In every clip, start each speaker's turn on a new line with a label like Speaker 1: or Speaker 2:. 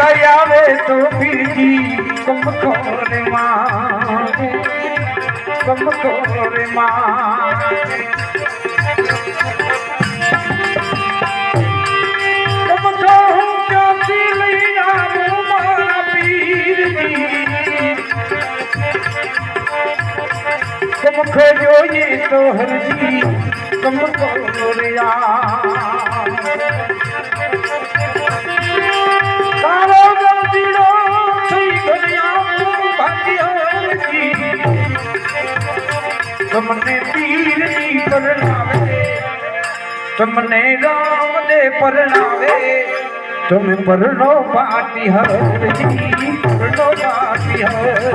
Speaker 1: લુગાઈ આવે તો બીજી કમકો રે માં કમકો રે માં તમને પીરની પરણાવે. તમને રામ દે પરણાવે. તમે પરણો પાટી હરજી પરણો પાટી હરજી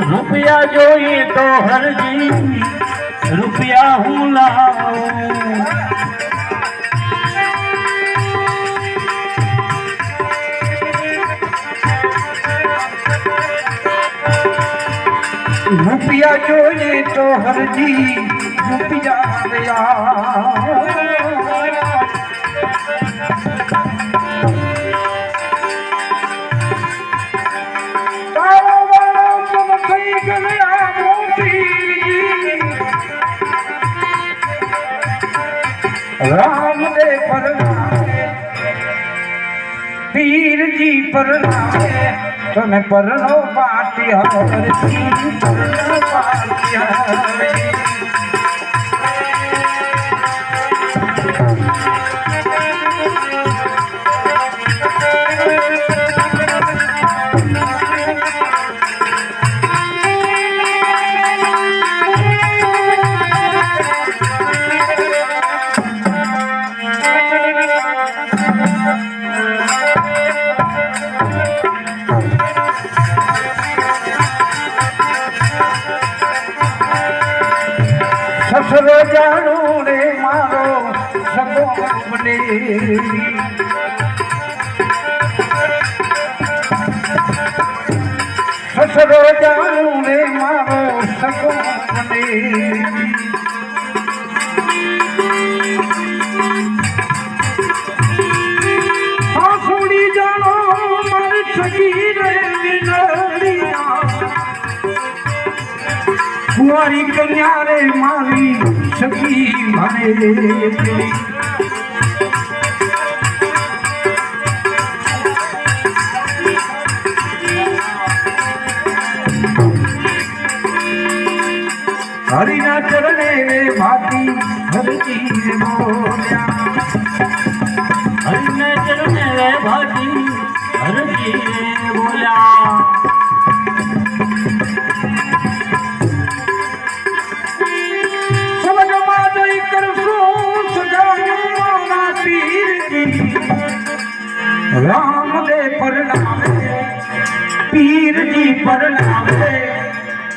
Speaker 2: रुपया जो ही तो हर
Speaker 1: जी रुपया हूँ लाऊं रुपया जो ही तो हर जी रुपया हूँ રામ દે પર પીરજી પર તમે પરણો પાટી હરજી પરણો પાટી હરજી સસરો જાણું રે મારો સગો બને સસરો જાણું રે મારો સગો બને કુંવારી કન્યા રે મારી સખી મને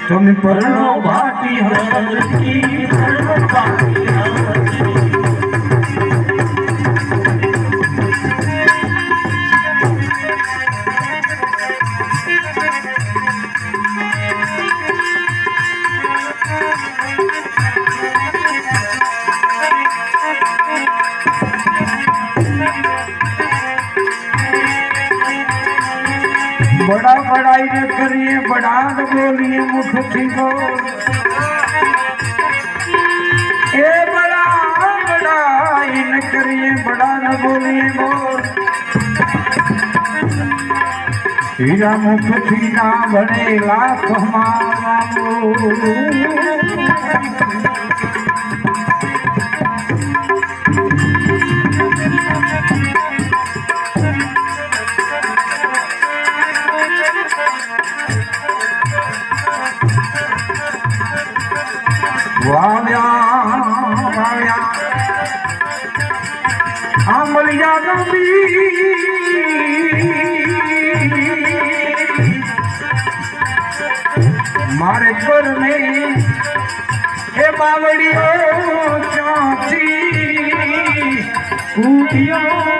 Speaker 1: તમે પરણો ભાટી હરજી પરણો ભાટી હરજી બડા બડાઈ ને કરીએ બડાદ બોલીએ મુઠથી ગો. એ બડા બડાઈ ને કરીએ બડાદ બોલીએ બોલ હીરા મુઠથી ના ભણે લાખ માવાનું કરને એ બાવળીઓ ચાચી ઉઠ્યો